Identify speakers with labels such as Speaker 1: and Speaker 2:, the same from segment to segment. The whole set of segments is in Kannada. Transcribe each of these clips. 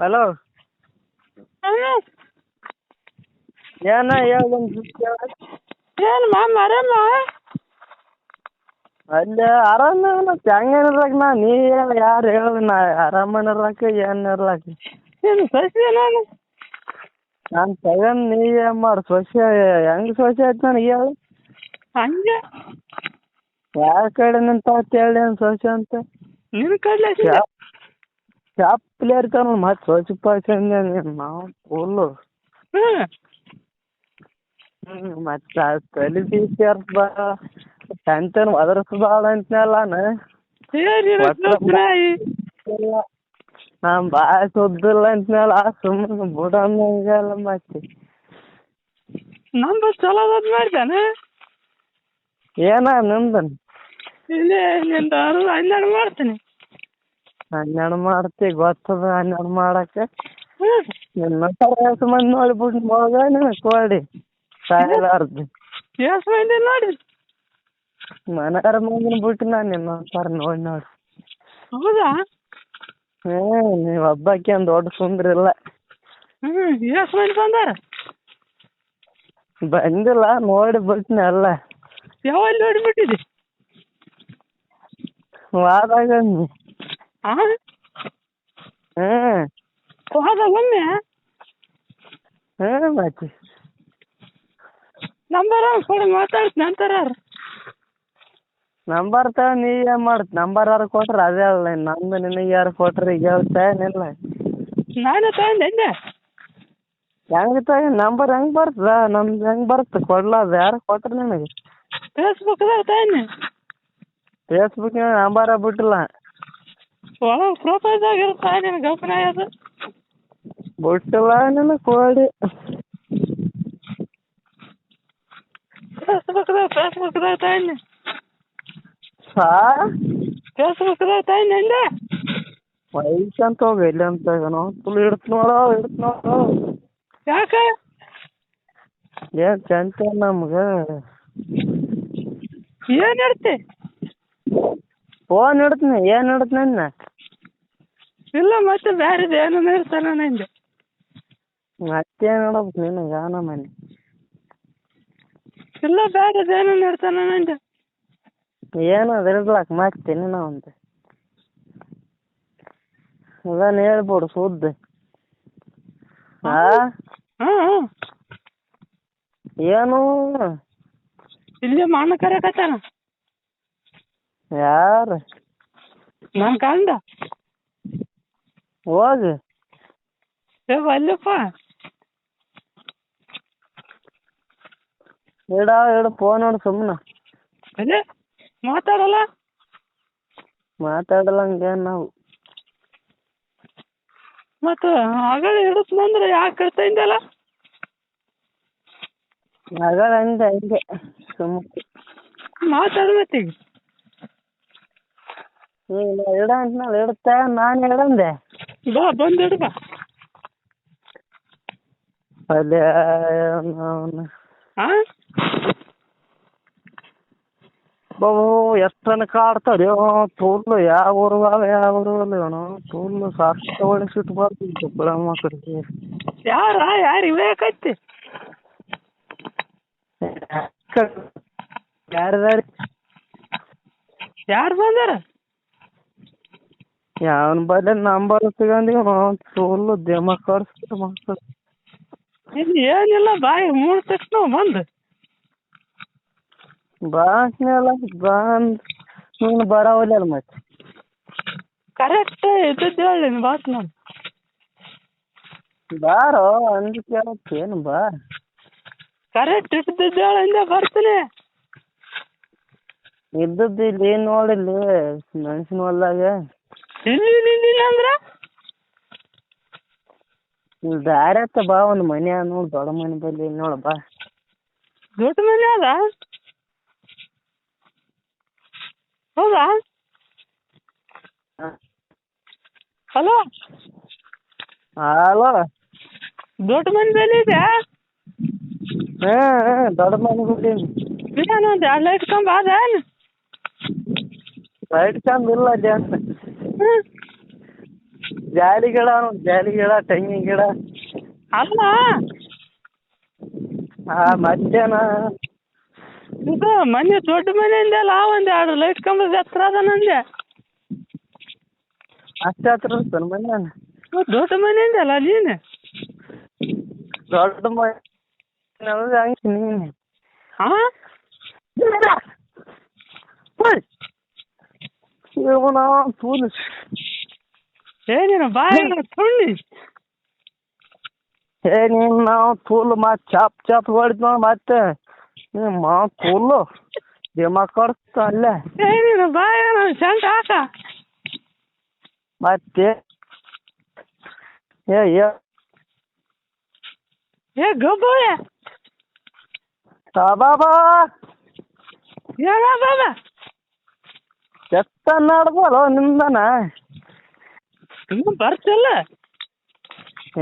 Speaker 1: ಹಲೋ ಏನ ಹೇಳು
Speaker 2: ಏನು ಮಾಮ ಆರಾಮ?
Speaker 1: ಅಲ್ಲಿ ಆರಾಮ ಮತ್ತೆ ಹಂಗೇನಿರ್ಲಕ್ಕ ನಾ? ನೀ ಹೇಳ ಯಾರು ಹೇಳ ನಾ ಆರಾಮನ ಇರ್ಲಾಕ ಏನು ಇರ್ಲಕ್ಕ
Speaker 2: ಏನು ಸಸಿ ನಾನು?
Speaker 1: ನಾನು ತಗೊಂಡ್ ನೀ ಏನು ಮಾಡು ಸೊಸೆ ಹೆಂಗ್ ಸೊಸೆ ಆಯ್ತು ನನಗೆ ಹೇಳು?
Speaker 2: ಹಂಗೆ.
Speaker 1: ಯಾವ ಕಡೆ ನಿಂತ ಹೇಳಿ ಸೊಸೆ ಅಂತ?
Speaker 2: ನಿನ್ನ ಕಡ್ಲೆ
Speaker 1: ಶಾಪ್ ಪ್ಲೇಯರ್ ತಾನ ಮತ್ತೆ ಅಂದೆ ನೀನು ನಾವು ಫುಲ್ಲು ಮತ್ತೆ ತಲೆ ಬೀಸಿ ಬಾ ಸಂತನ್ ಒದರ್ಸ್ ಬಾಳ ಅಂತ್ನಲ್ಲ ನಾನು ನಾನು ಭಾಳ ಸುದ್ದಿಲ್ಲ ಅಂತ್ನಲ್ಲ ಸುಮ್ಮನೆ ಬಿಡಂಗಲ್ಲ ಮತ್ತೆ
Speaker 2: ನಂದು ಚಲೋ ಅದ
Speaker 1: ಏನ ನಿಮ್ದನ್
Speaker 2: ಇಲ್ಲಿ ನಿಂದ ಹನ್ನೆರಡು ಮಾಡ್ತೀನಿ
Speaker 1: ಹನ್ನೆರಡು ಮಾಡ್ತಿ ಗೊತ್ತದ ಹನ್ನೆರಡು ಮಾಡಕ್ಕ ನಿನ್ನ ಎಷ್ಟು ಮಂದಿ ನೋಡ್ಬಿಟ್ಟು ಮಗ ನಿನ್ನ ಕೋಡಿ. ಸಾಯಲಾರ್ದು.
Speaker 2: ಎಷ್ಟು ಮಂದಿ ನೋಡಿ?
Speaker 1: ಮನೆಯಾರ ಮಂದಿನ ಬಿಟ್ಟು ನಾನು ನಿನ್ನ ಸರ್ ನೋಡಿ ನೋಡಿ.
Speaker 2: ಹೌದಾ?
Speaker 1: ಹ್ಞೂ ನೀವು ಹಬ್ಬಕ್ಕೆ ಒಂದು ದೊಡ್ಡ ಸುಂದ್ರಿಲ್ಲ
Speaker 2: ಹ್ಞೂ ಎಷ್ಟು ಮಂದಿ ಬಂದಾರ?
Speaker 1: ಬಂದಿಲ್ಲ ನೋಡಿ ಬಿಟ್ನಿ ಎಲ್ಲ.
Speaker 2: ಯಾವಾಗ ನೋಡಿಬಿಟ್ಟಿದ್ದಿ
Speaker 1: ವಾದಾಗ
Speaker 2: ಹಾಂ.
Speaker 1: ಹ್ಞೂ
Speaker 2: ಹೋದ ಒಮ್ಮೆ
Speaker 1: ಹ್ಞೂ ಮತ್ತೆ
Speaker 2: ನಂಬರ್ ಕೊಡಿ ಮಾತಾಡ್ತೀನಿ ನಂತರ
Speaker 1: ನಂಬರ್ ತ ನೀ ಏನ್ ಮಾಡ್ತ ನಂಬರ್ ಯಾರು ಕೊಟ್ರ ಅದೇ ಅಲ್ಲ ನಂದು ನಿನಗೆ ಯಾರು ಕೊಟ್ರಿ ಈಗ ಹೇಳ್ತಾ
Speaker 2: ನಾನು ತಗೊಂಡೆ ಹಿಂದೆ
Speaker 1: ಹೆಂಗೆ ನಂಬರ್ ಹೆಂಗ್ ಬರ್ತದ ನಮ್ದು ಹೆಂಗ್ ಬರುತ್ತೆ ಕೊಡ್ಲ ಅದ ಯಾರು ಕೊಟ್ರ ನಿನಗೆ?
Speaker 2: ಫೇಸ್ಬುಕ್ದಾಗ ತಗೊಂಡೆ.
Speaker 1: ಫೇಸ್ಬುಕ್ ನಂಬರ ಬಿಟ್ಟಿಲ್ಲ.
Speaker 2: ಒಳಗೆ ಪ್ರೊಫೈಲ್ದಾಗ ಇರುತ್ತೆ ನಿನ್ನ ಗಮನ ಅದು
Speaker 1: ಬಿಟ್ಟಲ್ಲ ನಿನ್ನ ಕೋಡಿ
Speaker 2: ಫೇಸ್ಬುಕ್ದಾಗ ಫೇಸ್ಬುಕ್ದಾಗ ತಾಯಿ
Speaker 1: ಸಾ
Speaker 2: ಫೇಸ್ಬುಕ್ದಾಗ ತಗೊಂಡೆ ಹಿಂದೆ
Speaker 1: ಅಂತ ಹೋಗಿ ಎಲ್ಲಿ ಅಂತ ಏನೋ ಫುಲ್ ಇಡ್ತು ನೋಡೋ ಇಡ್ತು ನೋಡೋ.
Speaker 2: ಯಾಕೆ?
Speaker 1: ಏನು ಚಂತ ನಮ್ಗೆ?
Speaker 2: ಏನು ಇಡ್ತಿ
Speaker 1: ಫೋನ್ ಇಡ್ತೀನಿ ಏನು ಇಡ್ತೀನಿ
Speaker 2: ಇಲ್ಲ ಮತ್ತೆ ಬೇರೆದು ಏನೋ ಇರ್ತಾನ ಹಿಂದೆ
Speaker 1: ಮತ್ತೇನು ನೋಡಬೇಕು ನಿನಗೆ ಆನ ಮನೆ
Speaker 2: ಇಲ್ಲ ಬೇರೆದು ಏನೋ ಇರ್ತಾನ ಹಿಂದೆ
Speaker 1: ಏನು ಅದಿರ್ಲಾಕ್ ಮಾಡ್ತೀನಿ ನಿನ್ನ ಒಂದು ಅದನ್ನ ಹೇಳ್ಬಿಡು ಸುದ್ದ. ಹಾಂ
Speaker 2: ಹ್ಮ್
Speaker 1: ಏನು?
Speaker 2: ಇಲ್ಲಿ ಮಾನ ಕರೆಕತ್ತಾನ
Speaker 1: ಯಾರು?
Speaker 2: ನಾನು ಕಂಡ
Speaker 1: ಹೋಗಿ.
Speaker 2: ಏ ಅಲ್ಲಪ್ಪ
Speaker 1: ಇಡ ಇಡು ಫೋನ್ ನೋಡು ಸುಮ್ಮನೆ
Speaker 2: ಅಲ್ಲೇ ಮಾತಾಡಲ್ಲ?
Speaker 1: ಹಂಗೇನು ನಾವು.
Speaker 2: ಮತ್ತ ಆಗಲೇ ಹಿಡಿಸ್ನಂದ್ರೆ ಯಾಕೆ ಕಳ್ತಾ
Speaker 1: ಇದ್ದಲ್ಲ ಆಗಳ ಹಂಗೆ ಹಂಗೆ ಸುಮ್ಮನೆ
Speaker 2: ಮಾತಾಡು ಮತ್ತೆ ಈಗ
Speaker 1: ನೀನು ಇಡ ಅಂದ್ಮೇಲೆ ಇಡುತ್ತೆ ನಾನು ಇಡಂದೆ
Speaker 2: ಬಾ ಬಂದು ಇಡು ಬಾ
Speaker 1: ಅಲ್ಲೇ
Speaker 2: ಹಾಂ
Speaker 1: ಬಾಬು ಎಷ್ಟನ ಕಾಡ್ತಾರ್ಯೋ ತೋರ್ಲು ಯಾವ ಊರು ಅವ ಯಾವ ಊರು ಅಲ್ಲ ಇವನು ತೋರ್ಲು ಸಾಕು ಹೊಡಿಸಿಟ್ಟು ಬರ್ತಿದ್ದೆ ಬಿಳ ಮಕ್ಕಳಿಗೆ
Speaker 2: ಯಾರ ಯಾರು ಇವೇಕೈತಿ
Speaker 1: ಯಾರ್ದಾರಿ?
Speaker 2: ಯಾರು ಬಂದಾರ?
Speaker 1: ಯಾವನ ಬಲ್ಲಿ ನಂಬರ್ ಸಿಗಂದಿವ ತೋರ್ಲು ದೇಮ ಕರ್ಸ್ತಾರೆ ಮಕ್ಕಳು
Speaker 2: ಇಲ್ಲಿ ಏನಿಲ್ಲ ಬಾಯಿ ಮೂರು ತಕ್ಷಣ ಬಂದು.
Speaker 1: ಬಾ ಬಂದ್ ನೀನು ಬರಾವಲ್ಲ ಮತ್ತೆ.
Speaker 2: ಕರೆಕ್ಟ್ ಇದ್ದದ್ದು ಹೇಳಿ ನೀನು ಬಾತ್ ನಾನು
Speaker 1: ಬಾರೋ ಅಂದ್ ಕೇಳತ್ತೇನು ಬಾ.
Speaker 2: ಕರೆಕ್ಟ್ ಇದ್ದದ್ದು ಹೇಳಿ ಹಿಂದೆ ಬರ್ತೀನಿ.
Speaker 1: ಇದ್ದದ್ದು ಇಲ್ಲಿ ನೋಡಿಲ್ಲಿ ಮೆಣಸಿನ ಹೊಲ್ದಾಗ.
Speaker 2: ಇಲ್ಲಿ ಅಂದ್ರೆ
Speaker 1: ಇಲ್ಲಿ ದಾರಿ ಹತ್ತ ಬಾ ಒಂದು ಮನೆ ಅದ ನೋಡು ದೊಡ್ಡ ಮನೆ ಬಲ್ಲಿ ನೋಡ ಬಾ.
Speaker 2: ದೊಡ್ಡ ಮನೆ ಅದ? ಹೌದಾ? ಹಲೋ?
Speaker 1: ಹಲೋ?
Speaker 2: ದೊಡ್ಡ ಮನೆ ಬೆಲೆ ಇದೆ
Speaker 1: ಹಾಂ ಹಾಂ ದೊಡ್ಡ ಮನೆ ಬಲ್ಲಿ
Speaker 2: ಏನು ಒಂದು ಎರಡು ಲೈಟ್ ಕಂಬ ಅದ
Speaker 1: ಲೈಟ್ ಚಂದ ಇಲ್ಲ
Speaker 2: ಜಾಸ್ತಿ
Speaker 1: ಜಾಲಿ ಗಿಡ ಜಾಲಿ ಗಿಡ ತೆಂಗಿನ ಗಿಡ
Speaker 2: ಅಲ್ಲ.
Speaker 1: ಆ ಮಧ್ಯಾಹ್ನ.
Speaker 2: ಇದು ಮನೆ ದೊಡ್ಡ ಮನೆ ಅಂದೆಲ್ಲ ಒಂದು ಎರಡು ಲೈಟ್ ಕಂಬದ ಹತ್ರ ಅದ ನಂದೆ.
Speaker 1: ಅಷ್ಟೇ ಹತ್ರ ಸರ್
Speaker 2: ಮನೆ. ದೊಡ್ಡ ಮನೆ ಅಂದೆಲ್ಲ ನೀನು?
Speaker 1: ದೊಡ್ಡ ಮನೆ.
Speaker 2: ಹಾಂ
Speaker 1: ಇವನ ಫೂಲ್
Speaker 2: ಏ ನೀನು ಬಾಯಿ ತುಣ್ಣಿ
Speaker 1: ಏ ನೀನು ನಾವು ಫುಲ್ ಮತ್ತೆ ಚಾಪ್ ಚಾಪ್ ಹೊಡಿದ್ ನೋಡಿ ಮತ್ತೆ ನಿಮ್ಮ ಫುಲ್ಲು ದಿಮಾಕ್ ಕೊಡ್ತ ಅಲ್ಲೇ
Speaker 2: ಏ ನೀನು ಬಾಯಿ ಸೆಂಟ್ ಹಾಕ
Speaker 1: ಮತ್ತೆ ಏ ಏ
Speaker 2: ಏ ಗಬ್ಬಯ್ಯ
Speaker 1: ಬಾಬಾ
Speaker 2: ಏನ ಬಾಬಾ
Speaker 1: ಎಷ್ಟ ನಡ್ದಲ್ಲ ನಿಮ್ದನ?
Speaker 2: ಬರ್ತಲ್ಲ ಬರ್ತಿಲ್ಲ.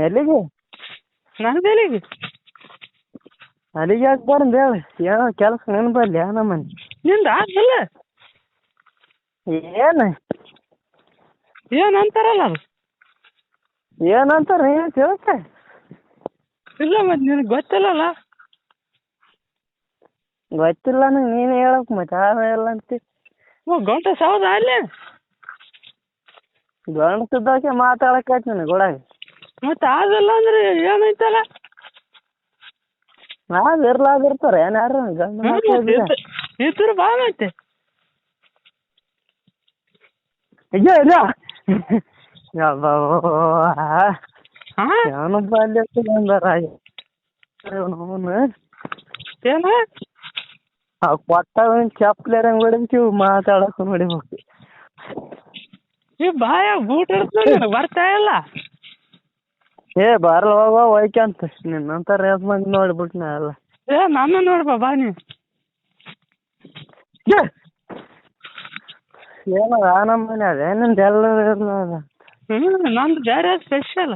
Speaker 1: ಎಲ್ಲಿಗೆ?
Speaker 2: ನನ್ನ ಎಲ್ಲಿಗೆ?
Speaker 1: ಅಲ್ಲಿಗೆ ಯಾಕೆ ಬರಂದ ಹೇಳಿ ಏನೋ ಕೆಲಸ ನೆನಪಲ್ಲಿ ನಮ್ಮನೆ
Speaker 2: ನಿಂದ ಆಗಿಲ್ಲ
Speaker 1: ಏನು?
Speaker 2: ಏನು ಅಂತಾರಲ್ಲ ಅದು
Speaker 1: ಏನಂತಾರ ಏನು ತಿಳ್ಕ?
Speaker 2: ಇಲ್ಲ ಮತ್ತೆ ನಿನಗೆ ಗೊತ್ತಿಲ್ಲಲ್ಲ?
Speaker 1: ಗೊತ್ತಿಲ್ಲ ನಂಗೆ ನೀನು ಹೇಳಕ್ ಮತ್ತೆ ಆಮೇಲೆ ಅಂತಿ?
Speaker 2: ಓ ಗಂಟೆ ಸೌದ ಅಲ್ಲಿ?
Speaker 1: ಗಂಡಸದ್ದಕ್ಕೆ ಮಾತಾಡಕೈತಿ ನನಗೆ ಒಳಗೆ
Speaker 2: ಮತ್ತೆ ಆಗಲ್ಲ ಅಂದ್ರೆ ಏನೈತಲ್ಲ?
Speaker 1: ನಾವ್ ಇರ್ಲಾದಿರ್ತಾರ ಏನಾರು ಗಂಡ ಬಾಳ ಇದ್ರೆ.
Speaker 2: ಬಾ ಮತ್ತೆ.
Speaker 1: ಅಯ್ಯೋ
Speaker 2: ಹಾಂ
Speaker 1: ಏನು ಬಾಲ್ಯ ಅವನು
Speaker 2: ಏನ?
Speaker 1: ಆ ಕೊಟ್ಟಾಗ ಚಪ್ಪಲಿ ಹೆಂಗ್ ಹೊಡಿತೀವಿ ಮಾತಾಡಕ್ ಹೊಡಿಬೇಕು
Speaker 2: ಈ ಬಾಯ ಬೂಟ್ ನಿನಗೆ ಬರ್ತಾ ಇಲ್ಲ
Speaker 1: ಏ ಬರಲ್ಲ ಹೋಗೋ ಒಯ್ಕಂತ ನಿನ್ನಂತ ರೇಸ್ ಮಂದಿ ನೋಡ್ಬಿಟ್ನ ಎಲ್ಲ
Speaker 2: ಏ ನನ್ನ ನೋಡ್ಬಾ ಬಾ ನೀ
Speaker 1: ಏ! ಏನೋ ನಮ್ಮ ಮನೆ ಅದ ನಿಂದ ಎಲ್ಲ.
Speaker 2: ಹ್ಞೂ ನಂದು ಬೇರೆ ಸ್ಪೆಷಲ್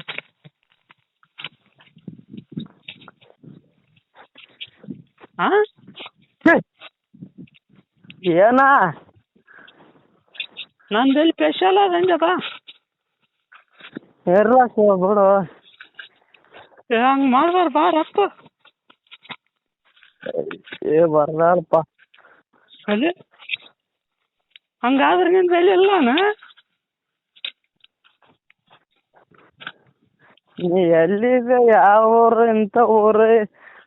Speaker 2: ಹಾಂ!
Speaker 1: ಏನಾ?
Speaker 2: ನಂದು ಎಲ್ಲಿ ಸ್ಪೆಷಲ್ ಅದಂಗೆ ಬಾ
Speaker 1: ಇರ್ಲಾಕ ಬಿಡು.
Speaker 2: ಹಂಗೆ ಮಾಡ್ಬಾರ್ದು ಬಾ ರಪ್ಪ
Speaker 1: ಏ ಬರ್ದಾರಪ್ಪ
Speaker 2: ಅಲ್ಲಿ? ಹಂಗಾದ್ರೆ ನಿನ್ ಬೆಲೆ ಇಲ್ಲನ
Speaker 1: ನೀ ಎಲ್ಲಿದೆ ಯಾವ ಊರು ಇಂಥ ಊರು?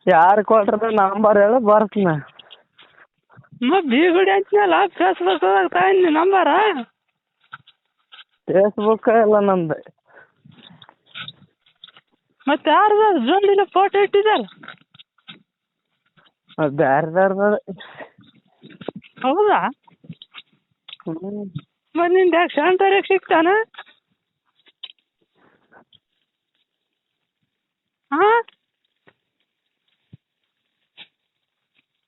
Speaker 1: ಯಾರು ಕೊಟ್ರ ನಂಬರ್ ಹೇಳು ಬರ್ತೀನಿ.
Speaker 2: ಮತ್ತೆ ಬೀಗುಡಿ ಅಂತಿನಲ್ಲ ಫೇಸ್ಬುಕ್ ತಗೊಂಡಿ ನಂಬರ?
Speaker 1: ಫೇಸ್ಬುಕ್ ಎಲ್ಲ ನಮ್ದು
Speaker 2: ಮತ್ತೆ ಯಾರ್ದು ಜೋಡಿಲಿ ಫೋಟೋ ಇಟ್ಟಿದ್ದಲ್ಲ
Speaker 1: ಅದು ಬ್ಯಾರ್ದಾರ್ದ
Speaker 2: ಹೌದಾ? ಮತ್ತೆ ನಿಂದು ಯಾಕೆ ಶಾಂತರಿಗೆ ಸಿಗ್ತಾನ? ಹಾಂ?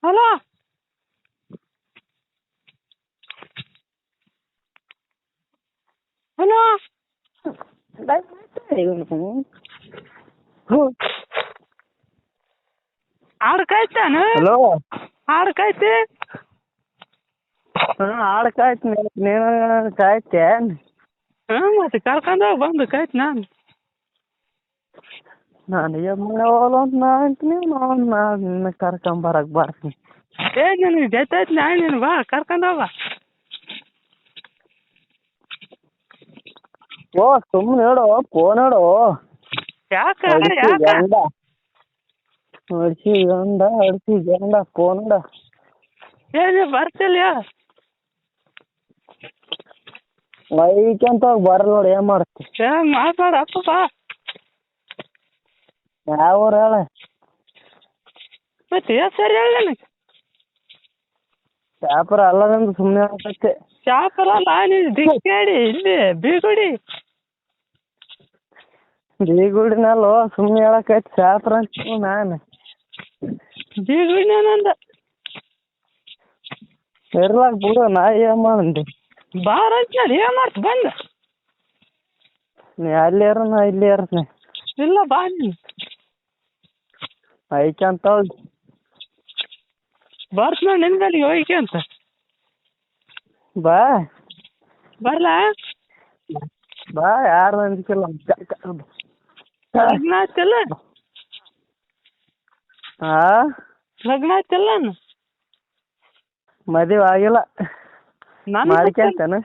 Speaker 2: ಹಲೋ? ಹಲೋ? ಆಡು ಕಾಯ್ತಾನ?
Speaker 1: ಹಲೋ?
Speaker 2: ಆಡು ಕಾಯ್ತಿ?
Speaker 1: ಹಾಂ ಆಡು ಕಾಯ್ತು ನೀನು ಕಾಯ್ತೆ
Speaker 2: ಹಾಂ ಮತ್ತೆ ಕರ್ಕೊಂಡು ಬಂದು ಕಾಯ್ತು ನಾನು.
Speaker 1: ನಾನು ಏನು ಹೋಗಲ್ಲ ಅಂತ ನಾ ಅಂತೀನಿ ನಿನ್ನ ಕರ್ಕೊಂಬರಕ್ಕೆ ಬರ್ತೀನಿ
Speaker 2: ಏ ನಿನಗೆ ಜೊತೆ ನಾನು ನೀನು ಬಾ ಕರ್ಕೊಂಡು ಹೋಗ
Speaker 1: ಓ ಸುಮ್ಮನೆ ಹೇಳು ಫೋನ್ ಹೇಳು
Speaker 2: ಯಾಕ
Speaker 1: ಅಡ್ಸಿ
Speaker 2: ಯಾಕ?
Speaker 1: ಗಂಡ. ಅಡ್ಸಿ ಗಂಡ ಅಡ್ಸಿ ಗಂಡ ಫೋನ್ ಹೇಳು
Speaker 2: ಏನೇ ಬರ್ತಿಲ್ಲ
Speaker 1: ವೈಕಂತ ಬರಲ್ಲ ನೋಡಿ ಏನ್ ಮಾಡ್ತಿ?
Speaker 2: ಏ ಮಾತಾಡ ಅಪ್ಪ ಬಾ.
Speaker 1: ಯಾವ ಊರು ಹೇಳ?
Speaker 2: ಮತ್ತೆ ಸರಿ ಹೇಳ ನನಗೆ?
Speaker 1: ವ್ಯಾಪಾರ ಅಲ್ಲದಂದು ಸುಮ್ಮನೆ ಹೇಳಕತ್ತೆ
Speaker 2: ಶಾಪರಲ್ಲ ನೀನು ದಿಕ್ಕೇಡಿ ಇಲ್ಲಿ ಬೀಗುಡಿ.
Speaker 1: ಬೀಗುಡಿನಲ್ಲೋ ಸುಮ್ಮನೆ ಹೇಳಕತ್ತೆ ಶಾಪರ ಅಂತ ನಾನು.
Speaker 2: ಬೀಗುಡಿ ನಂದ.
Speaker 1: ಇರ್ಲಾಕ ಬಿಡು ನಾ ಏನ್ ಮಾಡಂದಿ
Speaker 2: ಬಾರ ಅಂತ ಹೇಳಿ ಏನ್ ಮಾಡ್ತು ಬಂದ.
Speaker 1: ನೀ ಅಲ್ಲಿ ಇರು ನಾ ಇಲ್ಲಿ ಇರ್ತೀನಿ
Speaker 2: ಇಲ್ಲ ಬಾ ನೀನು.
Speaker 1: ಐಕ್ಯಂತ ಹೋಗಿ
Speaker 2: ಬರ್ತ ನೋಡಿ ನಿನ್ನ ಬೆಳಿಗ್ಗೆ ಹೋಯ್ಕೆ ಅಂತ
Speaker 1: ಬಾ
Speaker 2: ಬರ್ಲಾ
Speaker 1: ಬಾ ಯಾರು ಅನ್ಸಿಲ್ಲ
Speaker 2: ಲಗ್ನ ಆಯ್ತಲ್ಲ
Speaker 1: ಹಾ
Speaker 2: ಲಗ್ನ ಆಯ್ತಲ್ಲ
Speaker 1: ಮದುವೆ ಆಗಿಲ್ಲ
Speaker 2: ನಾನು
Speaker 1: ಮಾಡ್ಕೊಂತೇನ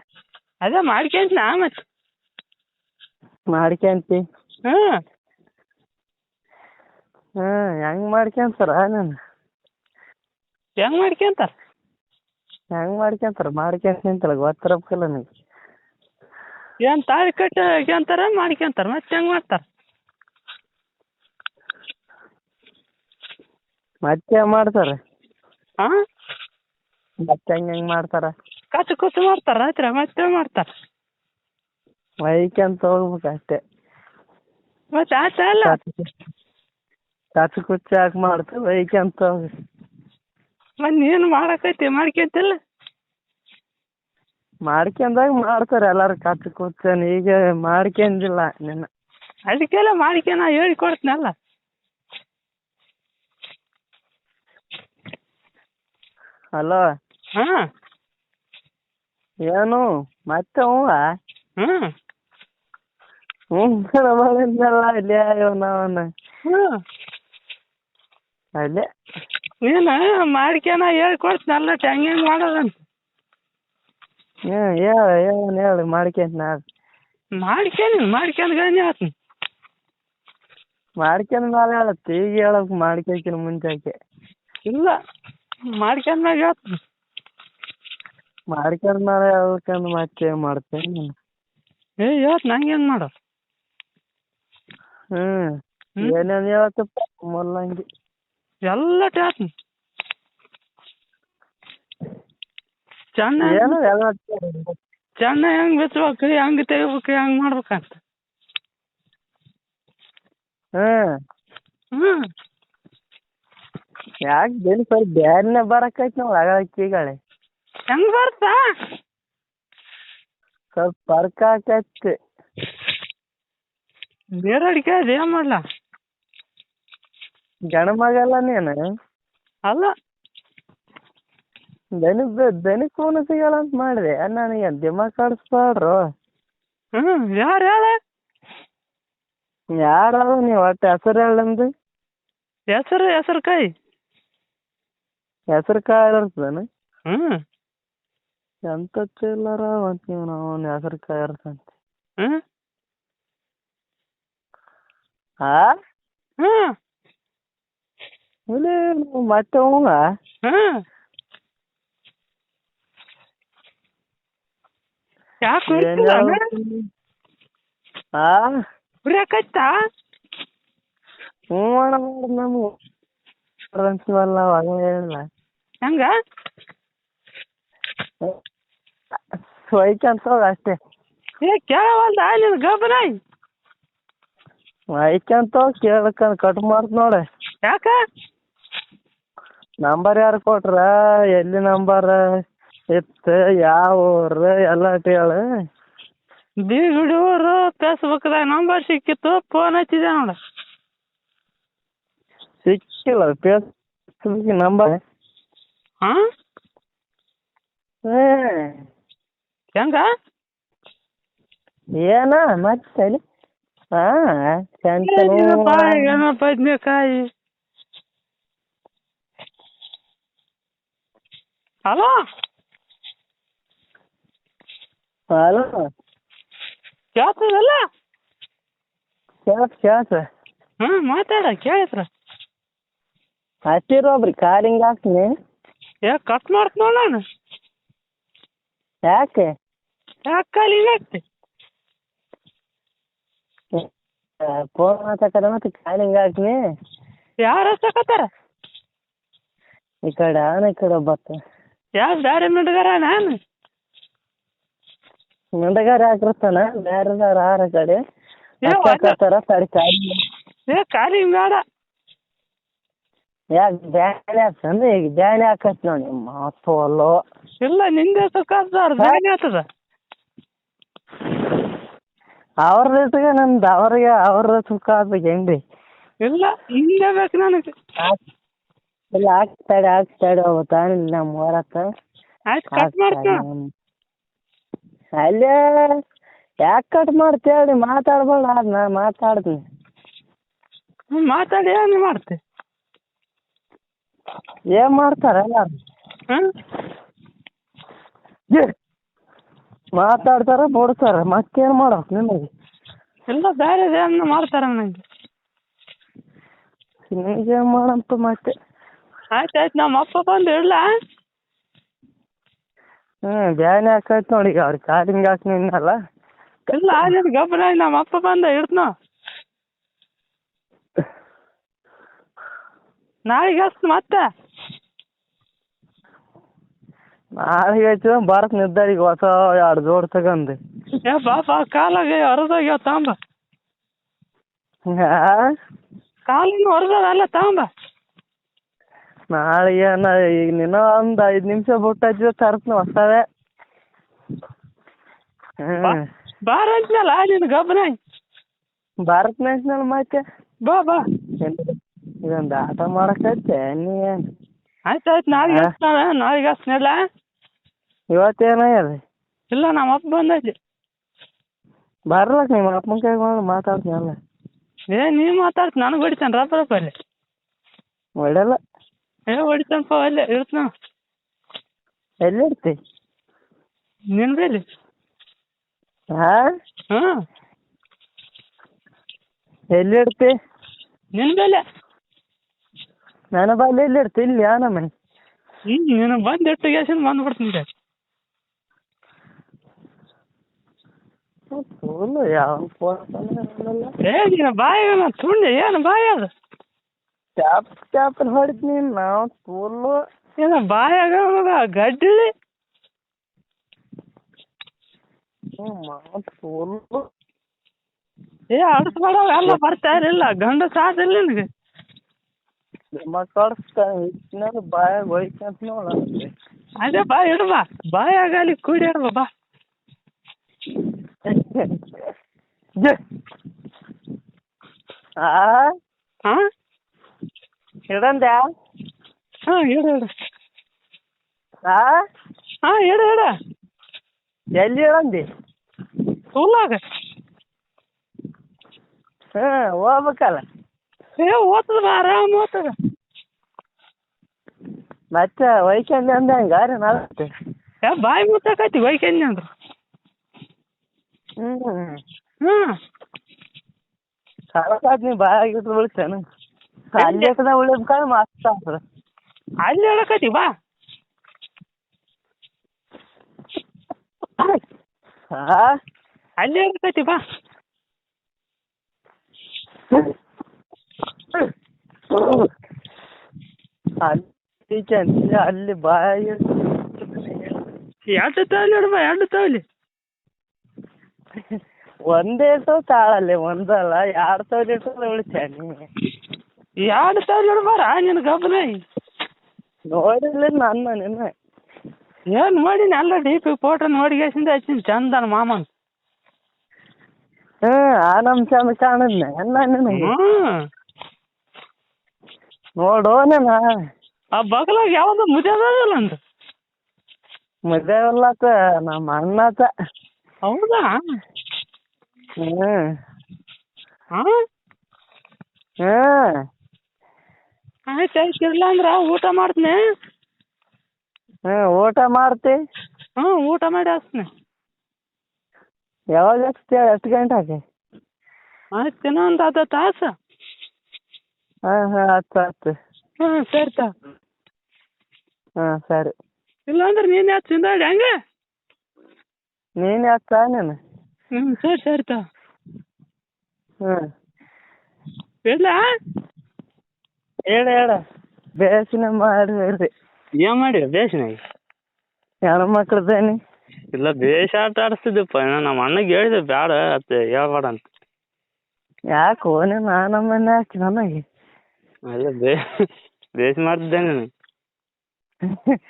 Speaker 2: ಅದೇ ಮಾಡ್ಕೊಂತ ಮತ್ತೆ
Speaker 1: ಮಾಡ್ಕೊಂತಿ
Speaker 2: ಹಾ
Speaker 1: ಹ್ಮ್ ಹೆಂಗ್ ಮಾಡ್ಕೊಂತಾರ ನಾನು
Speaker 2: ಹೆಂಗ್ ಮಾಡ್ಕೊಂತಾರ
Speaker 1: ಹೆಂಗ್ ಮಾಡ್ಕೊಂತಾರ ಮಾಡ್ಕೊಂತಿಂತಲ್ಲ ಗೊತ್ತಿರಬೇಕಲ್ಲ ನಿಂಗೆ.
Speaker 2: ಏನ್ ತಾಳಿ ಕಟ್ಟಿ ಹಾಕ್ಯಂತಾರ ಮಾಡ್ಕೊಂತಾರ ಮತ್ತೆ ಹೆಂಗ್ ಮಾಡ್ತಾರ?
Speaker 1: ಮತ್ತೆ ಮಾಡ್ತಾರ?
Speaker 2: ಹಾ
Speaker 1: ಮತ್ತೆ ಹೆಂಗ್ ಹೆಂಗ್ ಮಾಡ್ತಾರ?
Speaker 2: ಕಚ್ಚು ಕುಚ್ಚು ಮಾಡ್ತಾರ ರಾತ್ರಿ ಮತ್ತೆ ಮಾಡ್ತಾರ?
Speaker 1: ಅಂತ ಹೋಗ್ಬೇಕು ಅಷ್ಟೇ.
Speaker 2: ಮತ್ತೆ ಆಯ್ತಾ ಅಲ್ಲ?
Speaker 1: ಕಚ್ಚು ಕುಚ್ಚು ಯಾಕೆ ಮಾಡ್ತಾರ ಅಂತ ಹೋಗಿ
Speaker 2: ಮತ್ತೆ ನೀನು ಮಾಡಕೈತಿ ಮಾಡ್ಕೊಂತಿಲ್ಲ
Speaker 1: ಮಾಡ್ಕೊಂಡಾಗ ಮಾಡ್ತಾರೆ ಎಲ್ಲಾರು ಕಚ್ಚು ಕುಚ್ಚನ್ ಈಗ ಮಾಡ್ಕೊಂಡಿಲ್ಲ ನಿನ್ನ.
Speaker 2: ಅದಕ್ಕೆಲ್ಲ ಮಾಡ್ಕೆ ನಾ ಹೇಳಿ ಕೊಡ್ತೀನಲ್ಲ.
Speaker 1: ಹಲೋ
Speaker 2: ಹಾ.
Speaker 1: ಏನು? ಮತ್ತೆ ಹೂವ? ಹ್ಮ್ ಹ್ಮ್ ಇಲ್ಲೇ ಇವನವನ ಅಲ್ಲೇ?
Speaker 2: ನೀನು ಮಾಡ್ಕೆ ಹೇಳ್ಕೊಡ್ತೀನಲ್ಲ ಹೇಳಿ ಕೊಡ್ತೀನಲ್ಲ ಹೆಂಗೆ ಹೆಂಗೆ ಮಾಡೋದಂತ
Speaker 1: ಹ್ಞೂ ಹೇಳು ಏನು ಹೇಳು ಮಾಡ್ಕೊಂತ ನಾ
Speaker 2: ಮಾಡ್ಕೆ ನೀನು ಮಾಡ್ಕೊಂಡು ಗಂಜಿ ಆತೀನಿ
Speaker 1: ಮಾಡ್ಕೊಂಡ್ ಮೇಲೆ ಹೇಳತ್ತೆ ಈಗ ಹೇಳಕ್ ಮಾಡ್ಕೊಕಿನ ಮುಂಚೆಗೆ
Speaker 2: ಇಲ್ಲ ಮಾಡ್ಕೊಂಡ್ಮ್ಯಾಗ ಹೇಳ್ತೀನಿ.
Speaker 1: ಮಾಡ್ಕೊಂಡ್ ಮೇಲೆ ಹೇಳ್ಬೇಕಂದ್ ಮತ್ತೆ ಮಾಡ್ತೇನೆ ನೀನು?
Speaker 2: ಏ ಹೇಳ್ತೀನಿ ನಂಗೇನ್ ಮಾಡೋ
Speaker 1: ಹ್ಮ್? ಏನೇನ್ ಹೇಳತ್ತಪ್ಪ ಮೊಲ್ಲಂಗಿ
Speaker 2: ಎಲ್ಲ ಹೇಳ್ತೀನಿ ಚೆನ್ನ
Speaker 1: ಏನು ಎಲ್ಲ
Speaker 2: ಚೆನ್ನ ಹೆಂಗ್ ಬಿಚ್ಬೇಕು ಹೆಂಗ್ ತೆಗಿಬೇಕು ಹೆಂಗ್ ಮಾಡ್ಬೇಕಂತ
Speaker 1: ಹ್ಮ್
Speaker 2: ಹ್ಮ್
Speaker 1: ಯಾಕೆ ದಿನ ಸರಿ ಬ್ಯಾರ್ನೆ ಬರಕೈತಿ ನಾವು ಆಗಳಕ್ಕೆ ಈಗಳೆ
Speaker 2: ಹೆಂಗ್ ಬರ್ತಾ
Speaker 1: ಸ್ವಲ್ಪ ಫರ್ಕ್ ಆಕೈತಿ
Speaker 2: ಬೇರೆ ಅಡಿಕೆ ಅದು ಏನ್ ಮಾಡ್ಲಾ
Speaker 1: ಗಣ ಮಗಲ್ಲ ನೀನು
Speaker 2: ಅಲ್ಲ
Speaker 1: ದನಿಕ್ ದನಿಕ್ ಫೋನ್ ಸಿಗಲ್ಲ ಅಂತ ಮಾಡಿದೆ ನನಗೆ ದಿಮಾಗ್ ಕಾಡಿಸ್ಬಾಡ್ರು
Speaker 2: ಹ್ಮ್ ಯಾರು ಹೇಳ?
Speaker 1: ಯಾರು ನೀವು ಒಟ್ಟು ಹೆಸರು ಹೇಳ ನಮ್ದು?
Speaker 2: ಹೆಸರು ಹೆಸರು ಕಾಯಿ.
Speaker 1: ಹೆಸರು ಕಾಯಿ ಇರ್ತದೇನು
Speaker 2: ಹ್ಮ್.
Speaker 1: ಎಂತ ಚಿಲ್ಲರ ಅಂತ ನೀವು ನಾವು ಹೆಸರು ಕಾಯಿ ಇರ್ತಂತ
Speaker 2: ಹ್ಮ್.
Speaker 1: ಹಾ
Speaker 2: ಹ್ಮ್.
Speaker 1: ಇಲ್ಲಿ ಮತ್ತೆ ಹೋಗ
Speaker 2: ಹ್ಮ್ ಯಾಕೆ?
Speaker 1: ಹಾ
Speaker 2: ಉರಿಯಾಕೈತಾ
Speaker 1: ಹ್ಞೂ ಅಣ್ಣ ಮಾಡಿ ನಮ್ಗೆ ಅಂತೀವಲ್ಲ ಅವಾಗ ಹೇಳಿಲ್ಲ
Speaker 2: ಹೆಂಗ
Speaker 1: ಒಯ್ಕೊಂತ ಹೋಗ ಅಷ್ಟೇ
Speaker 2: ಏ ಕೇಳವಲ್ದ ನಿನ್ ಗಬ್ಬನಾಯ್
Speaker 1: ಒಯ್ಕೊಂತ ಹೋಗಿ ಕೇಳಕ್ಕಂದ್ ಕಟ್ ಮಾಡ್ತ ನೋಡ
Speaker 2: ಯಾಕ?
Speaker 1: ನಂಬರ್ ಯಾರು ಕೊಟ್ರ? ಎಲ್ಲಿ ನಂಬರ್ ಇತ್ತು ಯಾವ ಊರು? ಎಲ್ಲ ಹೇಳು
Speaker 2: ಬೀಗುಡೂರು ಫೇಸ್ಬುಕ್ದಾಗ ನಂಬರ್ ಸಿಕ್ಕಿತ್ತು ಫೋನ್ ಹಚ್ಚಿದೆ ನೋಡ.
Speaker 1: ಸಿಕ್ಕಿಲ್ಲ ಫೇಸ್ಬುಕ್ ನಂಬರ್
Speaker 2: ಹಾ ಹೆಂಗ?
Speaker 1: ಏನ? ಮತ್ತೆ ಹಾ ಚಂಚಲು
Speaker 2: ಏನಪ್ಪ ಬದ್ನೆಕಾಯಿ. ಹಲೋ
Speaker 1: ಹಲೋ
Speaker 2: ಕೇಳ್ತದಲ್ಲ
Speaker 1: ಕೇಳ್ತ ಕೇಳ್ತ
Speaker 2: ಹ್ಮ್ ಮಾತಾಡ ಕೇಳಿದ್ರ.
Speaker 1: ಕಾರ್ ಕಾಲಿಂಗ್ ಹಾಕ್ತೀನಿ.
Speaker 2: ಏ ಕಟ್ ಮಾಡ್ತ ನೋಡ ನಾನು?
Speaker 1: ಯಾಕೆ?
Speaker 2: ಯಾಕೆ ಕಾಲಿ ಹಾಕ್ತಿ
Speaker 1: ಫೋನ್ ಮಾತಾಡ್ತಾರೆ ಮತ್ತೆ ಕಾಲಿಂಗ್ ಹಾಕ್ತೀನಿ.
Speaker 2: ಯಾರು ಹಚ್ಚಕತ್ತಾರ
Speaker 1: ಈ ಕಡೆ ಅವನ ಈ ಕಡೆ ಒಬ್ಬತ್ತ
Speaker 2: ಯಾವ ಬ್ಯಾರೆ ನಡಗಾರ ನಾನು.
Speaker 1: ಮುಂದಗಾರ ಹಾಕಿರ್ತಾನ ಬೇರೆದಾರ ಆರ ಕಡೆ ಹಚ್ಚಾಕತ್ತಾರ ತಡಿ ಕಾಲಿ
Speaker 2: ಏ ಕಾಲಿ ಬೇಡ.
Speaker 1: ಯಾಕೆ ಬ್ಯಾನೆ ಹಾಕ್ಸಂದ್ರೆ ಈಗ ಬ್ಯಾನೆ ಹಾಕತ್ ನೋಡಿ ಮಾತು ಅಲ್ಲೋ.
Speaker 2: ಇಲ್ಲ ನಿಂದೆ ಸುಖಾದ್ರ ಬ್ಯಾನೆ ಆಗ್ತದ?
Speaker 1: ಅವ್ರ ರೇಟ್ಗೆ ನಂದು ಅವ್ರಿಗೆ ಅವ್ರ ಸುಖ ಆಗ್ಬೇಕು ಹೆಂಗ್ರಿ?
Speaker 2: ಇಲ್ಲ ಹಿಂದೆ ಬೇಕು ನನಗೆ.
Speaker 1: ಇಲ್ಲ ಹಾಕ್ತಾಳೆ ಹಾಕ್ತಾಳೆ ಅವ ತಾನಿಲ್ಲ ನಮ್ಮ
Speaker 2: ಆಯ್ತು ಕಟ್ ಮಾಡ್ತೀನಿ
Speaker 1: ಅಲ್ಲೇ ಯಾಕೆ ಕಟ್ ಮಾಡ್ತಿ ಹೇಳಿ ಮಾತಾಡ್ಬೇಡ ನಾ ಮಾತಾಡ್ತೀನಿ.
Speaker 2: ಹ್ಮ್, ಮಾತಾಡಿ ಏನು ಮಾಡ್ತಿ?
Speaker 1: ಏನ್ ಮಾಡ್ತಾರೆ ಎಲ್ಲಾರು?
Speaker 2: ಹಾಂ?
Speaker 1: ಮಾತಾಡ್ತಾರ ಬಿಡ್ತಾರ ಮತ್ತೇನ್ ಮಾಡೋಕ್ ನಿಮಗೆ
Speaker 2: ಎಲ್ಲ ಬೇರೆ ಏನು ಮಾಡ್ತಾರೆ ನನಗೆ
Speaker 1: ನಿನಗೇನ್ ಮಾಡಂತ ಮತ್ತೆ?
Speaker 2: ಆಯ್ತು ಆಯ್ತು ನಮ್ಮ ಅಪ್ಪ ಬಂದು ಇಡ್ಲಾ
Speaker 1: ಹ್ಮ್ ಬ್ಯಾನೆ ಹಾಕೈತ್ ನೋಡಿ ಈಗ ಕಾಲಿನ ಚಾರ್ಜಿಂಗ್ ಹಾಕಿ ನಿನ್ನಲ್ಲ
Speaker 2: ಇಲ್ಲ ಆಗಿದ್ದು ಗಬ್ಬರ ನಮ್ಮ ಅಪ್ಪ ಬಂದ ಇಡ್ತನೋ ನಾಳೆಗೆ ಹಚ್ತು ಮತ್ತೆ
Speaker 1: ನಾಳೆಗೆ ಬರತ್ ನಿದ್ದಾರ ಈಗ ಹೊಸ ಎರಡು ಜೋಡ್ ತಗಂದು
Speaker 2: ಏ ಬಾಪ ಕಾಲಾಗ ಹೊರದೋಗ್ಯಾವ
Speaker 1: ತಾಂಬ
Speaker 2: ಕಾಲಿನ ಹೊರದಲ್ಲ ತಗೊಂಬ
Speaker 1: ನಾಳೆಗೆ ನಾ ಈಗ ನೀನು ಒಂದ್ ಐದ್ ನಿಮಿಷ ಬಿಟ್ಟು ಹಚ್ಚಿದ ತರ್ತನ ಹೊಸವೇ
Speaker 2: ಬಾರ ಅಂದ್ನಲ್ಲ ನೀನು ಗಬ್ಬನ
Speaker 1: ಭಾರತ್ ನ್ಯಾಷನಲ್ ಮತ್ತೆ?
Speaker 2: ಬಾ ಬಾ.
Speaker 1: ಇದೊಂದು ಆಟ ಮಾಡಕತ್ತೆ ನೀ ಏನ್?
Speaker 2: ಆಯ್ತು ಆಯ್ತು ನಾಳೆಗೆ
Speaker 1: ಹಾ.
Speaker 2: ಹಚ್ತಾನೆ ನಾಳೆಗೆ
Speaker 1: ಇವತ್ತೇನಾಗ್ಯದ
Speaker 2: ಇಲ್ಲ ನಮ್ಮ ಅಪ್ಪ ಬಂದೈತಿ.
Speaker 1: ಬರ್ಲಕ್ ನಿಮ್ಮ ಅಪ್ಪನ ಕೈಗೊಂಡು ಮಾತಾಡ್ತೀನಿ ಅಲ್ಲ
Speaker 2: ಏ ನೀ ಮಾತಾಡ್ತಿ ನನಗೆ ಹೊಡಿತಾನೆ ರಪ್ಪ ರಪ್ಪ ಅಲ್ಲಿ?
Speaker 1: ಒಳ್ಳೆಲ್ಲ
Speaker 2: ಏ ಹೊಡಿತಾನಪ್ಪ ಅಲ್ಲೇ ಇರ್ತಾನ
Speaker 1: ಎಲ್ಲಿ ಇಡ್ತಿ
Speaker 2: ನಿನ್ನ ಬೇಲಿ
Speaker 1: ಹಾ
Speaker 2: ಹಾಂ
Speaker 1: ಎಲ್ಲಿ ಇಡ್ತಿ
Speaker 2: ನಿನ್ನ ಬೇಲೆ
Speaker 1: ನನ್ನ ಬಲ್ಲಿ ಎಲ್ಲಿ ಇಡ್ತಿ ಇಲ್ಲಿ ಯಾ ನಮ್ಮನೆ
Speaker 2: ಹ್ಞೂ ನೀನು ಬಂದು ಇಟ್ಟು ಗ್ಯಾಸಿಂದ ಬಂದ್ಬಿಡ್ತೀನಿ
Speaker 1: ಫುಲ್ ಯಾವ ಫೋನ್
Speaker 2: ಏ ನೀನು ಬಾಯಿ ತುಂಡೆ ಏನು ಬಾಯಿ ಅದು
Speaker 1: ಟ್ಯಾಪ್ ಟ್ಯಾಪ್ ಹೊಡಿತೀನಿ ನಾವು ಏನ
Speaker 2: ಏನು ಬಾಯಾಗ ಗಡ್ಡಿ
Speaker 1: ಮಾತು ಫುಲ್ಲು
Speaker 2: ಏ ಅಡ್ಸ್ಬೇಡ ಎಲ್ಲ ಬರ್ತಾ ಇರಲಿಲ್ಲ. ಗಂಡ ಸಾದಿಲ್ಲ ನಿನಗೆ.
Speaker 1: ಮಕ್ಕಳಿಸ್ತಾನೆ ಹೆಚ್ಚಿನ ಬಾಯಾಗ ಹೋಯ್ಕಂತ ನೋಡ
Speaker 2: ಅದೇ ಬಾ ಇಡು ಬಾ. ಬಾಯಾಗ ಅಲ್ಲಿ ಕೂಡಿ ಇಡು ಬಾ.
Speaker 1: ಆ?
Speaker 2: ಹಾಂ
Speaker 1: ಇಡಂದ್ಯಾ
Speaker 2: ಹಾ ಇಡು ಇಡು
Speaker 1: ಆ?
Speaker 2: ಹಾಂ ಇಡು ಹೇಳ.
Speaker 1: ಎಲ್ಲಿ ಇಡಂದಿ
Speaker 2: ಸ್ಕೂಲಾಗ
Speaker 1: ಹಾ ಹೋಗ್ಬೇಕಲ್ಲ.
Speaker 2: ಏ ಓದ್ತದ ಆರಾಮ್ ಓದ್ತದ.
Speaker 1: ಮತ್ತೆ ಒಯ್ಕಂದು ಅಂದೆ ಹಂಗಾರೆ ನಾಳೆ
Speaker 2: ಏ ಬಾಯಿ ಮುತ್ತಕೈತಿ ಒಯ್ಕಂದಿ ಅಂದ್ರೆ.
Speaker 1: ಹ್ಞೂ
Speaker 2: ಹ್ಞೂ
Speaker 1: ಕಳಕಾದ್ ನೀ ಬಾಯಾಗಿಟ್ಟು ಉಳಿತೇನು ಅಲ್ಲಿ ಇಟ್ಟದ ಉಳಿಬೇಕಾದ್ರೆ ಮಸ್ತ್ ಆಗ್ತದೆ
Speaker 2: ಅಲ್ಲಿ ಬಾ.
Speaker 1: ಹಾ?
Speaker 2: ಅಲ್ಲಿ ಹೇಳಕತಿ ಬಾ.
Speaker 1: ಅಲ್ಲಿ ಚಂದ ಅಲ್ಲಿ ಬಾಯಿ
Speaker 2: ಎರಡು ತಾವಲಿ ಬಾ ಎರಡು ತಾವಲಿ
Speaker 1: ಒಂದೇ ಸೋ ತಾಳಲ್ಲಿ ಒಂದಲ್ಲ ಎರಡು ಸಾವಿರ ಇಟ್ಟರೆ ಉಳಿತೇನೆ
Speaker 2: ಎರಡು ಇಡು ಬಾರ ನಿನ್ನ ಗಬ್ಬನ
Speaker 1: ನೋಡಿಲ್ಲ ನನ್ನ ನಿನ್ನ
Speaker 2: ಏನ್ ಮಾಡೀನಿ ಎಲ್ಲ ಡಿ ಪಿ ಫೋಟೋ ನೋಡಿಗೇಸಿಂದ ಹಚ್ಚಿನ ಚಂದನ ಮಾಮನ್.
Speaker 1: ಹ್ಮ್ ಆ ನಮ್ ಚಂದ ಕಾಣದ್ನೆ ಎಲ್ಲ ನಿನಗೆ ನೋಡು ನಾನು.
Speaker 2: ಆ ಬಗಲಾಗ ಯಾವ್ದು ಮುದ್ದೆ ಅಂತ.
Speaker 1: ಮದುವೆ ಅಲ್ಲತ್ತ ನಮ್ಮ ಅಣ್ಣಾತ
Speaker 2: ಹೌದಾ?
Speaker 1: ಹ್ಮ್.
Speaker 2: ಹಾ?
Speaker 1: ಹ್ಞೂ
Speaker 2: ಆಯ್ತು ಆಯ್ತು ಇರ್ಲ ಅಂದ್ರ ಊಟ ಮಾಡ್ತೀನಿ.
Speaker 1: ಹ್ಞೂ ಊಟ ಮಾಡ್ತಿ?
Speaker 2: ಹ್ಞೂ ಊಟ ಮಾಡಿ ಹಚ್ತೀನಿ.
Speaker 1: ಯಾವಾಗ ಹಚ್ತೀಯ ಎಷ್ಟು ಗಂಟೆಗೆ?
Speaker 2: ಆಯ್ತು ಇನ್ನೊಂದು ಅರ್ಧ ತಾಸು.
Speaker 1: ಹಾಂ ಹಾಂ ಹತ್ತು ಹತ್ತು.
Speaker 2: ಹಾಂ ಸರಿ ತಾ.
Speaker 1: ಹಾಂ ಸರಿ.
Speaker 2: ಇಲ್ಲಾಂದ್ರೆ ನೀನು ಯಾಕೆ ತಿಂದಾಡಿ ಹಂಗೆ?
Speaker 1: ನೀನು ಹಚ್ಚ ನೀನು?
Speaker 2: ಹ್ಞೂ ಸರಿ ಸರಿ ತಾ.
Speaker 1: ಹ್ಞೂ
Speaker 2: ಇಡ್ಲ?
Speaker 1: ಹೇಳು ಹೇಳ. ಬೇಸಿನ ಮಾಡಿ
Speaker 2: ಏನ್ ಮಾಡಿ ಮಾಡಿ ಯಾರ
Speaker 1: ಹೆಣ್ಮಕ್ಳದೇನಿ
Speaker 2: ಇಲ್ಲ ಬೇಷ ಆಟ ಆಡಿಸ್ತಿದ್ದೆಪ್ಪ. ನಮ್ಮ ಅಣ್ಣಗೆ ಹೇಳಿದೆ ಬೇಡ ಅತ್ತ ಹೇಳ್ಬೇಡ ಅಂತ.
Speaker 1: ಯಾಕೆ ನೀನು ಆ ನಮ್ಮನ್ನ ಯಾಕೆ ನನಗೆ?
Speaker 2: ಅಲ್ಲ ಬೇ ಬೇಸ್ ಮಾಡ್ತಿದ್ದೆ ನೀನು.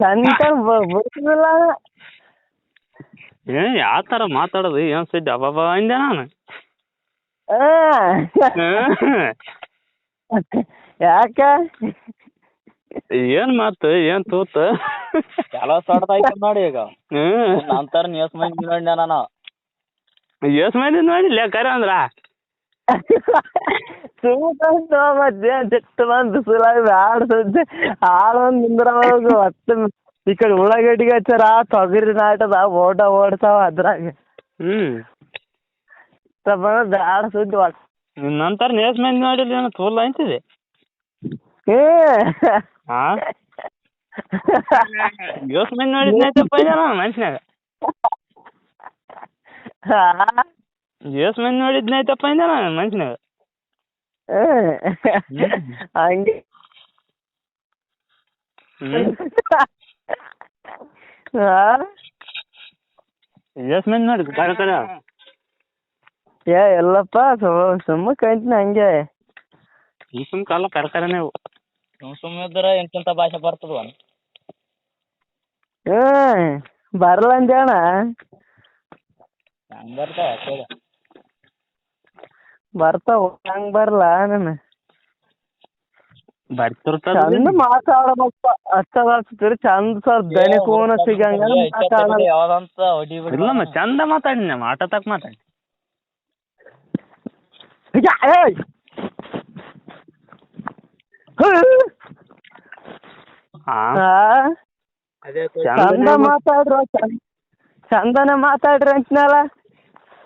Speaker 1: ಚಂದ ಬಿಡ್ತಿದ್ದಿಲ್ಲ
Speaker 2: ಏನು ಯಾವ ಥರ ಮಾತಾಡೋದು? ಏನು ಸುದ್ದಿ? ಅಬ್ಬಬ್ಬ ಅಂದೆ ನಾನು.
Speaker 1: ಹಾಂ. ಯಾಕ?
Speaker 2: ಏನು ಮಾತು ತೂತ? ತೂತು
Speaker 3: ಕೆಲವು ಸೊಡ್ದಾಯ್ತು ನೋಡಿ ಈಗ.
Speaker 4: ಹ್ಮ್
Speaker 3: ನಂತರ ನೀಸ್ ಮಂದಿ ನೋಡಿ ನಾನು?
Speaker 4: ಎಷ್ಟ್ ಮಂದಿ ನೋಡಿಲ್ಲ ಕರೆ ಅಂದ್ರ?
Speaker 1: ಸುಮ್ಮನೆ ಮಧ್ಯ ಜಟ್ ಬಂದು ಸುಲಾಗಿ ಬ್ಯಾಡ ಸುದ್ದಿ ಹಾಳೊಂದ್ ನಿಂದ್ರ ಒಟ್ಟು ಈ ಕಡೆ ಉಳ್ಳಾಗಡ್ಡಿಗೆ ಹಚ್ಚಾರ ತೊಗರಿ ನಾಟದ ಓಟ ಓಡ್ತಾವ ಅದ್ರಾಗ.
Speaker 4: ಹ್ಮ್.
Speaker 1: ಸುದ್ದಿ
Speaker 4: ನಂತರ ನೇಸ್ ಮಂದಿ ನೋಡಿಲ್ಲ ಏನೋ ತೋಲ್ ಅಂತಿದೆ.
Speaker 1: ಏ.
Speaker 4: ಹಾ. ಎಷ್ಟ್ ಮಂದಿ ನೋಡಿದ್ನೈತಪ್ಪ ಇದ ನಾನು ಇಂದ ಮನ್ಸಿನಾಗ
Speaker 1: ಏ. ಹಂಗೆ.
Speaker 4: ಮಂದಿ ನೋಡಿದ್ ಕರೆ ಕರೆ
Speaker 1: ಏ ಎಲ್ಲಪ್ಪ ಸುಮ್ಮ ಕಂತೀನಿ ಹಂಗೆ.
Speaker 4: ಈ ಸುಮ್ ಕಾಲ ಕರ್ಕರನೆ ಕರೆ ನೀವು.
Speaker 3: ಸುಮ್ ಸುಮ್ಮನೆ ಇದ್ರೆ ಎಂತೆಂಥ ಭಾಷೆ ಬರ್ತದ
Speaker 1: ಹ್ಮ್ ಬರಲ್ಲ ಅಂದೇಣ
Speaker 3: ಹಂಗ್ ಬರ್ತಾವ ಕೇಳ.
Speaker 1: ಬರ್ತಾವ ಹಂಗ್ ಬರಲ್ಲ ನಾನು
Speaker 4: ಬರ್ತಿರ್ತದ
Speaker 1: ಚಂದ ಮಾತಾಡ್ಬೇಕಪ್ಪ. ಅಷ್ಟ ಬರ್ತಿರಿ ಚಂದ ಸ್ವಲ್ಪ ದನಿ ಕೂನ ಸಿಗಂಗ ಮಾತಾಡ
Speaker 3: ಯಾವ್ದಂತ ಹೊಡಿ
Speaker 4: ಚಂದ ಆಟ ತಕ್ ಮಾತಾಡಿ ಹಾ
Speaker 3: ಅದೇ
Speaker 1: ಚಂದ ಮಾತಾಡ್ರ ಚಂದನ ಮಾತಾಡ್ರಿ ಅಂತನಲ್ಲ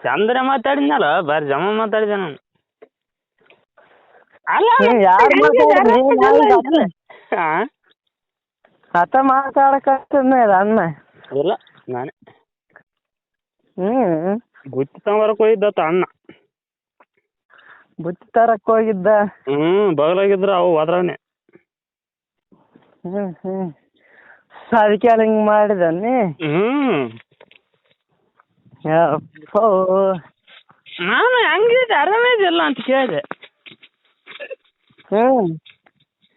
Speaker 4: ಚಂದನ ಮಾತಾಡಿದ್ನಲ್ಲ ಬಾರಿ ಜಮ ಮಾತಾಡಿದೆ ನಾನು
Speaker 1: ಅತ ಮಾತಾಡಕತ್ತದ ಅನ್ನ
Speaker 4: ಇಲ್ಲ ನಾನೇ
Speaker 1: ಹ್ಮ್
Speaker 4: ಗುತ್ತಿ ತಗೊಂಬರಕ್ ಹೋಗಿದ್ದತ್ತ ಅಣ್ಣ
Speaker 1: ಬುತ್ತಿ ತರಕ್ ಹೋಗಿದ್ದ.
Speaker 4: ಹ್ಮ್ ಬಗಲಾಗಿದ್ರ ಅವು ಹೋದ್ರವನೆ
Speaker 1: ಹ್ಮ್ ಹ್ಮ್. ಅದಕ್ಕೆ ಹಿಂಗ್ ಮಾಡಿದನ್ನಿ.
Speaker 4: ಹ್ಮ್.
Speaker 1: ಯಪ್ಪೋ.
Speaker 4: ನಾನು ಹೆಂಗಿದೆ ಆರಾಮಿದಿಲ್ಲ ಅಂತ ಕೇಳಿದೆ.
Speaker 1: ಹ್ಮ್.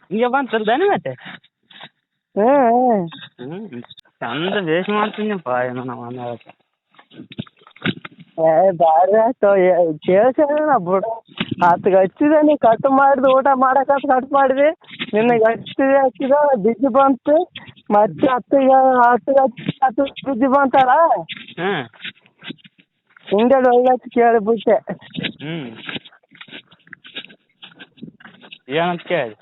Speaker 4: ಹಿಂಗೆ ಬಂತಲ್ಲ ದನಿ ಮತ್ತೆ.
Speaker 1: ಹ್ಮ್
Speaker 4: ಹ್ಮ್. ಚಂದ ಬೇಸ್ ಮಾಡ್ತೀನಿಪ್ಪ ಏನೋ ನಾವು ಅನ್ನೋದಕ್ಕೆ.
Speaker 1: ಏ ಬಾರಿ ಆಯ್ತು. ಕೇಳ್ಸೇನ ಬಿಡು. ಹತ್ಗೆ ಹಚ್ಚಿದೆ ನೀ ಕಟ್ ಮಾಡಿದ ಊಟ ಮಾಡಕಂತ ಕಟ್ ಮಾಡಿದೆ. ನಿನಗೆ ಹಚ್ಚಿದೆ ಹಚ್ಚಿದ ಬಿಸಿ ಬಂತು. ಮತ್ತೆ ಹತ್ತಿಗೆ ಹತ್ತಿಗೆ ಹಚ್ಚಿ ಹತ್ತು ಬಿದ್ದು ಬಂತಲ್ಲ
Speaker 4: ಹ್ಮ್
Speaker 1: ಹಿಂಗೆ ಒಳ್ಳೆ ಕೇಳಿಬಿಟ್ಟೆ.
Speaker 4: ಹ್ಮ್. ಏನಂತ ಕೇಳಿ?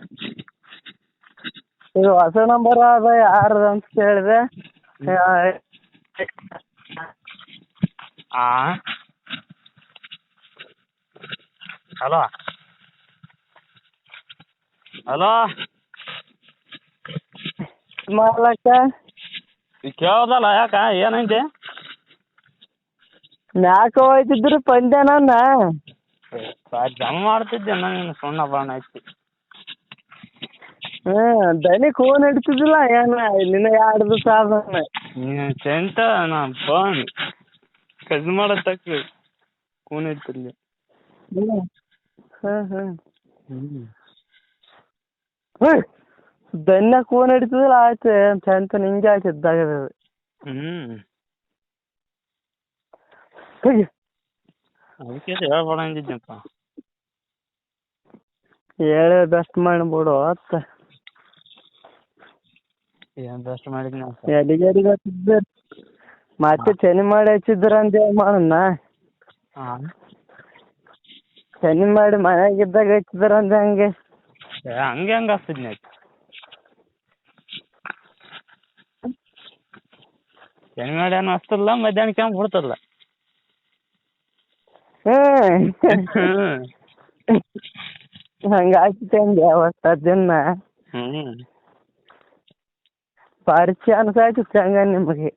Speaker 1: ಇದು ಹೊಸ ನಂಬರ್ ಅದ ಯಾರ್ದು ಅಂತ ಕೇಳಿದೆ.
Speaker 4: ಆ? ಹಲೋ ಹಲೋ ಈಗ ಕೇಳೋದಲ್ಲ ಯಾಕ ಏನೈತಿ
Speaker 1: ಮ್ಯಾಕ ಹೋಯ್ತಿದ್ರು ಪಂದ್ಯ ನನ್ನ
Speaker 4: ಜಮ್ ಮಾಡ್ತಿದ್ದೆ ನಾನು ಸುಣ್ಣ ಬಾಣ ಐತಿ
Speaker 1: ಹ್ಮ್ ದನಿ ಫೋನ್ ಹಿಡ್ತಿದ್ದಿಲ್ಲ ಏನ ನಿನ್ನ ಎರಡು ದಿವಸ ಆದ
Speaker 4: ಚೆಂತ ನಾ ಫೋನ್ ಕಜ್ ಮಾಡತ್ತಕ್ಕೆ ಫೋನ್ ಇರ್ತಿರ್ಲಿ
Speaker 1: ಹ್ಮ್. ಹ್ಮ್ ಹಿಡಿತದಲ್ಲ ಆಯ್ತು ಅಂತ ನಿಂಗೆ ಆಯ್ತಿದ್ದಾಗ
Speaker 4: ಹ್ಮ್. ಅದಕ್ಕೆ ಹೇಳ್ಬೇಡ ಅಂದಿದ್ದೆಪ್ಪ
Speaker 1: ಹೇಳಿ ಬೆಸ್ಟ್ ಮಾಡ್ಬಿಡು ಅತ್ತ
Speaker 4: ಏನ್ ಬೆಸ್ಟ್ ಮಾಡಿದ್ನ
Speaker 1: ಎಲ್ಲಿಗೆರಿಗೆ ಹಚ್ಚಿದ್ದ ಮತ್ತೆ ಚನಿ ಮಾಡಿ ಹಚ್ಚಿದ್ರ ಅಂತ ಮಾಡಣ್ಣ
Speaker 4: ಹಾ
Speaker 1: ಮಾಡಿ ಮಾಡಿ ಮನ್ಯಾಗಿದ್ದಾಗ ಹಚ್ಚಿದ್ರ ಅಂದ ಹಂಗೆ.
Speaker 4: ಏ ಹಂಗೆ ಹಂಗೆ ಆಗ್ತಿದ್ನಿ ಆಯ್ತು ಶನಿ ಮಾಡಿ ಏನು ಹಚ್ತಿಲ್ಲ ಮಧ್ಯಾಹ್ನ ಕ್ಯಾಂಪ್ ಬಿಡ್ತಲ್ಲ
Speaker 1: ಹ್ಮ್. ಹಂಗ ಅಂದೆ ಅವತ್ತು ಅದನ್ನ
Speaker 4: ಹ್ಮ್.
Speaker 1: ಪರಿಚಯ ಅನ್ಸಾಯ್ತಿತ್ತು ಹಂಗ ನಿಮಗೆ.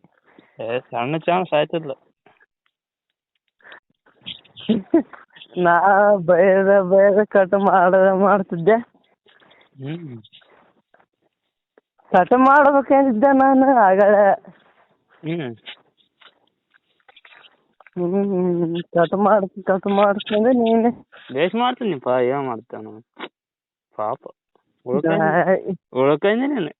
Speaker 4: ಏ ಸಣ್ಣ ಚಾನ್ಸ್ ಆಯ್ತಿದ್ಲ
Speaker 1: ನಾ ಬೈದ ಬೈದ ಕಟ್ ಮಾಡದ ಮಾಡ್ತಿದ್ದೆ.
Speaker 4: ಹ್ಮ್.
Speaker 1: ಕಟ್ ಮಾಡ್ಬೇಕಂತಿದ್ದೆ ನಾನು ಆಗಲೇ.
Speaker 4: ಹ್ಮ್.
Speaker 1: ಹ್ಮ್ ಕಟ್ ಮಾಡ್ ಕಟ್ ಮಾಡ್ಕೊಂಡೆ ನೀನೆ.
Speaker 4: ಬೇಸ್ ಮಾಡ್ತೀನಿಪ್ಪ ಏನ್ ಮಾಡ್ತಾನ. ಪಾಪ. ಉಳ್ಕೊಂಡಿ ನೀನು